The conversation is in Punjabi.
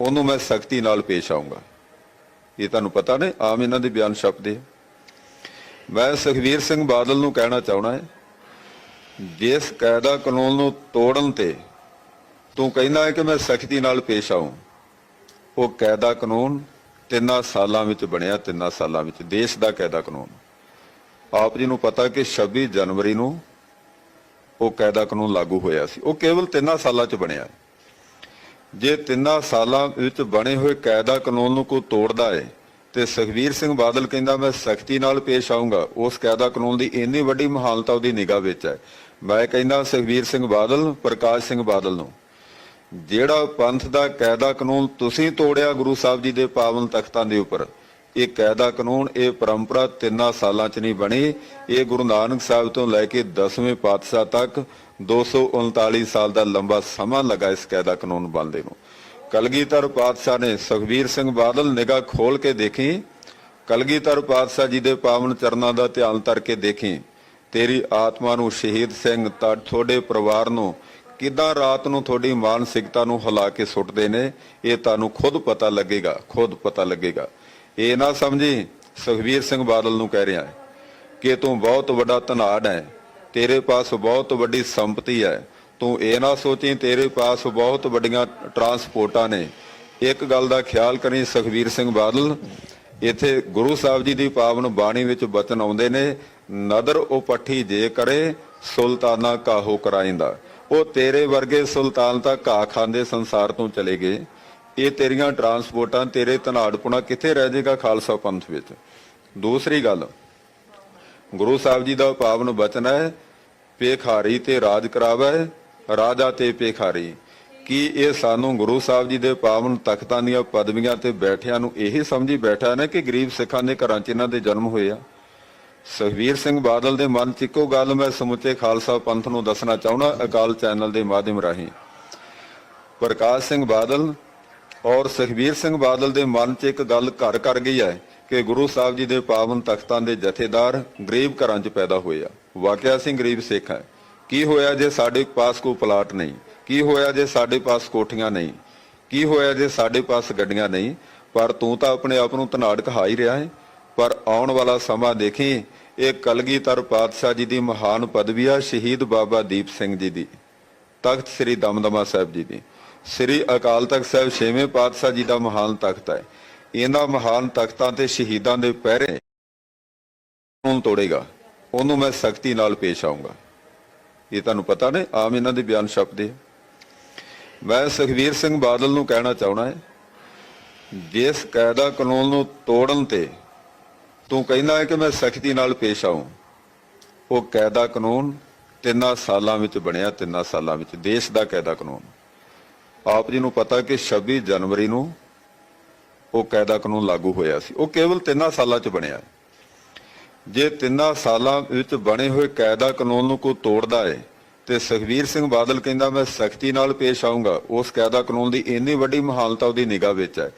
ਉਹਨੂੰ ਮੈਂ ਸਖਤੀ ਨਾਲ ਪੇਸ਼ ਆਉਂਗਾ। ਇਹ ਤੁਹਾਨੂੰ ਪਤਾ ਨੇ, ਆਮ ਇਹਨਾਂ ਦੇ ਬਿਆਨ ਛਪਦੇ ਆ। ਮੈਂ ਸੁਖਵੀਰ ਸਿੰਘ ਬਾਦਲ ਨੂੰ ਕਹਿਣਾ ਚਾਹਣਾ ਹੈ, ਜਿਸ ਕਾਇਦਾ ਕਾਨੂੰਨ ਨੂੰ ਤੋੜਨ ਤੇ ਤੂੰ ਕਹਿੰਦਾ ਹੈ ਕਿ ਮੈਂ ਸਖਤੀ ਨਾਲ ਪੇਸ਼ ਆਉਂ ਉਹ ਕਾਇਦਾ ਕਾਨੂੰਨ ਤਿੰਨਾਂ ਸਾਲਾਂ ਵਿੱਚ ਬਣਿਆ, ਤਿੰਨਾਂ ਸਾਲਾਂ ਵਿੱਚ, ਦੇਸ਼ ਦਾ ਕਾਇਦਾ ਕਾਨੂੰਨ। ਆਪ ਜੀ ਨੂੰ ਪਤਾ ਕਿ 26 ਜਨਵਰੀ ਨੂੰ ਉਹ ਕਾਇਦਾ ਕਾਨੂੰਨ ਲਾਗੂ ਹੋਇਆ ਸੀ। ਉਹ ਕੇਵਲ ਤਿੰਨਾਂ ਸਾਲਾਂ 'ਚ ਬਣਿਆ। ਜੇ ਤਿੰਨਾਂ ਸਾਲਾਂ ਵਿੱਚ ਬਣੇ ਹੋਏ ਕਾਇਦਾ ਕਾਨੂੰਨ ਨੂੰ ਕੋਈ ਤੋੜਦਾ ਹੈ ਤੇ ਸੁਖਵੀਰ ਸਿੰਘ ਬਾਦਲ ਕਹਿੰਦਾ, ਮੈਂ ਸਖਤੀ ਨਾਲ ਪੇਸ਼ ਆਉਂਗਾ ਉਸ ਕਾਇਦਾ ਕਾਨੂੰਨ ਦੀ ਇੰਨੀ ਵੱਡੀ ਮਹਾਨਤਾ ਉਹਦੀ ਨਿਗਾਹ ਵਿੱਚ ਹੈ। ਮੈਂ ਕਹਿੰਦਾ, ਸੁਖਵੀਰ ਸਿੰਘ ਬਾਦਲ, ਪ੍ਰਕਾਸ਼ ਸਿੰਘ ਬਾਦਲ ਨੂੰ। ਜਿਹੜਾ ਪੰਥ ਦਾ ਕਾਇਦਾ ਕਾਨੂੰਨ ਤੁਸੀਂ ਤੋੜਿਆ ਗੁਰੂ ਸਾਹਿਬ ਜੀ ਦੇ ਪਾਵਨ ਤਖਤਾਂ ਦੇ ਉੱਪਰ ਇਹ ਕਾਇਦਾ ਕਾਨੂੰਨ ਇਹ ਪਰੰਪਰਾ ਤਿੰਨਾਂ ਸਾਲਾਂ 'ਚ ਨਹੀਂ ਬਣੀ। ਇਹ ਗੁਰੂ ਨਾਨਕ ਸਾਹਿਬ ਤੋਂ ਲੈ ਕੇ 10ਵੇਂ ਪਾਤਸ਼ਾਹ ਤੱਕ 239 ਸਾਲ ਦਾ ਲੰਬਾ ਸਮਾਂ ਲੱਗਾ ਇਸ ਕਾਇਦਾ ਕਾਨੂੰਨ ਬਣਦੇ ਨੂੰ। ਕਲਗੀਧਰ ਪਾਤਸ਼ਾਹ ਨੇ ਸੁਖਬੀਰ ਸਿੰਘ ਬਾਦਲ ਨਿਗਾਹ ਖੋਲ ਕੇ ਦੇਖੀ। ਕਲਗੀਧਰ ਪਾਤਸ਼ਾਹ ਜੀ ਦੇ ਪਾਵਨ ਚਰਨਾਂ ਦਾ ਧਿਆਨ ਧਰ ਕੇ ਦੇਖੀ। ਤੇਰੀ ਆਤਮਾ ਨੂੰ ਸ਼ਹੀਦ ਸਿੰਘ ਤਾਂ, ਤੁਹਾਡੇ ਪਰਿਵਾਰ ਨੂੰ ਕਿਦਾਂ ਰਾਤ ਨੂੰ ਤੁਹਾਡੀ ਮਾਨਸਿਕਤਾ ਨੂੰ ਹਿਲਾ ਕੇ ਸੁੱਟਦੇ ਨੇ, ਇਹ ਤੁਹਾਨੂੰ ਖੁਦ ਪਤਾ ਲੱਗੇਗਾ, ਖੁਦ ਪਤਾ ਲੱਗੇਗਾ। ਇਹ ਨਾ ਸਮਝੀ, ਸੁਖਬੀਰ ਸਿੰਘ ਬਾਦਲ ਨੂੰ ਕਹਿ ਰਿਹਾ ਹੈ ਕਿ ਤੂੰ ਬਹੁਤ ਵੱਡਾ ਧਨਾੜ ਹੈ, ਤੇਰੇ ਪਾਸ ਬਹੁਤ ਵੱਡੀ ਸੰਪਤੀ ਹੈ। ਤੂੰ ਇਹ ਨਾ ਸੋਚੀ, ਤੇਰੇ ਪਾਸ ਬਹੁਤ ਵੱਡੀਆਂ ਟਰਾਂਸਪੋਰਟਾਂ ਨੇ। ਇੱਕ ਗੱਲ ਦਾ ਖਿਆਲ ਕਰੀ ਸੁਖਬੀਰ ਸਿੰਘ ਬਾਦਲ, ਇੱਥੇ ਗੁਰੂ ਸਾਹਿਬ ਜੀ ਦੀ ਪਾਵਨ ਬਾਣੀ ਵਿੱਚ ਬਚਨ ਆਉਂਦੇ ਨੇ, ਨਦਰ ਉਹ ਪੱਠੀ ਜੇ ਕਰੇ, ਸੁਲਤਾਨਾ ਕਾਹੋ ਕਰਾਇੰਦਾ। ਉਹ ਤੇਰੇ ਵਰਗੇ ਸੁਲਤਾਨ ਤਾਂ ਘਾਹ ਖਾਂਦੇ ਸੰਸਾਰ ਤੋਂ ਚਲੇ ਗਏ। ਇਹ ਤੇਰੀਆਂ ਟਰਾਂਸਪੋਰਟਾਂ, ਤੇਰੇ ਧਨਾੜਪੁਣਾ ਕਿੱਥੇ ਰਹਿ ਜਾਏਗਾ ਖਾਲਸਾ ਪੰਥ ਵਿੱਚ? ਦੂਸਰੀ ਗੱਲ, ਗੁਰੂ ਸਾਹਿਬ ਜੀ ਦਾ ਪਾਵਨ ਬਚਨ ਹੈ ਪੇਖਾਰੀ ਤੇ ਰਾਜ ਕਰਾਵੇ, ਰਾਜਾ ਤੇ ਪੇਖਾਰੀ ਕੀ ਇਹ ਸਾਨੂੰ ਗੁਰੂ ਸਾਹਿਬ ਜੀ ਦੇ ਪਾਵਨ ਤਖਤਾਂ ਦੀਆਂ ਪਦਵੀਆਂ ਤੇ ਬੈਠਿਆਂ ਨੂੰ ਇਹ ਸਮਝੀ ਬੈਠਾ ਨੇ ਕਿ ਗਰੀਬ ਸਿੱਖਾਂ ਦੇ ਘਰਾਂ 'ਚ ਇਹਨਾਂ ਦੇ ਜਨਮ ਹੋਏ ਆ? ਸੁਖਵੀਰ ਸਿੰਘ ਬਾਦਲ ਦੇ ਮਨ 'ਚ ਇੱਕੋ ਗੱਲ ਮੈਂ ਸਮੁੱਚੇ ਖਾਲਸਾ ਪੰਥ ਨੂੰ ਦੱਸਣਾ ਚਾਹੁੰਦਾ, ਅਕਾਲ ਚੈਨਲ ਦੇ ਮਾਧਿਅਮ ਰਾਹੀਂ। ਪ੍ਰਕਾਸ਼ ਸਿੰਘ ਬਾਦਲ ਔਰ ਸੁਖਬੀਰ ਸਿੰਘ ਬਾਦਲ ਦੇ ਮਨ 'ਚ ਇੱਕ ਗੱਲ ਘਰ ਕਰ ਗਈ ਹੈ ਕਿ ਗੁਰੂ ਸਾਹਿਬ ਜੀ ਦੇ ਪਾਵਨ ਤਖਤਾਂ ਦੇ ਜਥੇਦਾਰ ਗਰੀਬ ਘਰਾਂ 'ਚ ਪੈਦਾ ਹੋਏ ਆ। ਵਾਕਿਆ ਸਿੰਘ ਗਰੀਬ ਸਿੱਖ ਹੈ। ਕੀ ਹੋਇਆ ਜੇ ਸਾਡੇ ਪਾਸ ਕੋਈ ਪਲਾਟ ਨਹੀਂ? ਕੀ ਹੋਇਆ ਜੇ ਸਾਡੇ ਪਾਸ ਕੋਠੀਆਂ ਨਹੀਂ? ਕੀ ਹੋਇਆ ਜੇ ਸਾਡੇ ਪਾਸ ਗੱਡੀਆਂ ਨਹੀਂ? ਪਰ ਤੂੰ ਤਾਂ ਆਪਣੇ ਆਪ ਨੂੰ ਧਨਾੜ ਕਹਾ ਹੀ ਰਿਹਾ ਹੈ। ਪਰ ਆਉਣ ਵਾਲਾ ਸਮਾਂ ਦੇਖੀ, ਇਹ ਕਲਗੀਧਰ ਪਾਤਸ਼ਾਹ ਜੀ ਦੀ ਮਹਾਨ ਪਦਵੀ ਆ ਸ਼ਹੀਦ ਬਾਬਾ ਦੀਪ ਸਿੰਘ ਜੀ ਦੀ, ਤਖਤ ਸ੍ਰੀ ਦਮਦਮਾ ਸਾਹਿਬ ਜੀ ਦੀ। ਸ੍ਰੀ ਅਕਾਲ ਤਖਤ ਸਾਹਿਬ ਛੇਵੇਂ ਪਾਤਸ਼ਾਹ ਜੀ ਦਾ ਮਹਾਨ ਤਖਤ ਹੈ। ਇਹਨਾਂ ਮਹਾਨ ਤਖਤਾਂ ਤੇ ਸ਼ਹੀਦਾਂ ਦੇ ਪਹਿਰੇ ਨੂੰ ਤੋੜੇਗਾ? ਉਹਨੂੰ ਮੈਂ ਸਖਤੀ ਨਾਲ ਪੇਸ਼ ਆਉਂਗਾ ਇਹ ਤੁਹਾਨੂੰ ਪਤਾ ਨੇ, ਆਮ ਇਹਨਾਂ ਦੇ ਬਿਆਨ ਛਪਦੇ ਮੈਂ ਸੁਖਵੀਰ ਸਿੰਘ ਬਾਦਲ ਨੂੰ ਕਹਿਣਾ ਚਾਹਣਾ ਹੈ, ਜਿਸ ਕਾਇਦਾ ਕਾਨੂੰਨ ਨੂੰ ਤੋੜਨ ਤੇ ਤੂੰ ਕਹਿੰਦਾ ਹੈ ਕਿ ਮੈਂ ਸਖਤੀ ਨਾਲ ਪੇਸ਼ ਆਉਂ ਉਹ ਕਾਇਦਾ ਕਾਨੂੰਨ ਤਿੰਨਾਂ ਸਾਲਾਂ ਵਿੱਚ ਬਣਿਆ, ਤਿੰਨਾਂ ਸਾਲਾਂ ਵਿੱਚ, ਦੇਸ਼ ਦਾ ਕਾਇਦਾ ਕਾਨੂੰਨ। ਆਪ ਜੀ ਨੂੰ ਪਤਾ ਕਿ 26 ਜਨਵਰੀ ਨੂੰ ਉਹ ਕਾਇਦਾ ਕਾਨੂੰਨ ਲਾਗੂ ਹੋਇਆ ਸੀ। ਉਹ ਕੇਵਲ ਤਿੰਨਾਂ ਸਾਲਾਂ 'ਚ ਬਣਿਆ। ਜੇ ਤਿੰਨਾਂ ਸਾਲਾਂ ਵਿੱਚ ਬਣੇ ਹੋਏ ਕਾਇਦਾ ਕਾਨੂੰਨ ਨੂੰ ਕੋਈ ਤੋੜਦਾ ਹੈ ਤੇ ਸੁਖਵੀਰ ਸਿੰਘ ਬਾਦਲ ਕਹਿੰਦਾ, ਮੈਂ ਸਖਤੀ ਨਾਲ ਪੇਸ਼ ਆਉਂਗਾ ਉਸ ਕਾਇਦਾ ਕਾਨੂੰਨ ਦੀ ਇੰਨੀ ਵੱਡੀ ਮਹਾਨਤਾ ਉਹਦੀ ਨਿਗਾਹ ਵਿੱਚ ਹੈ।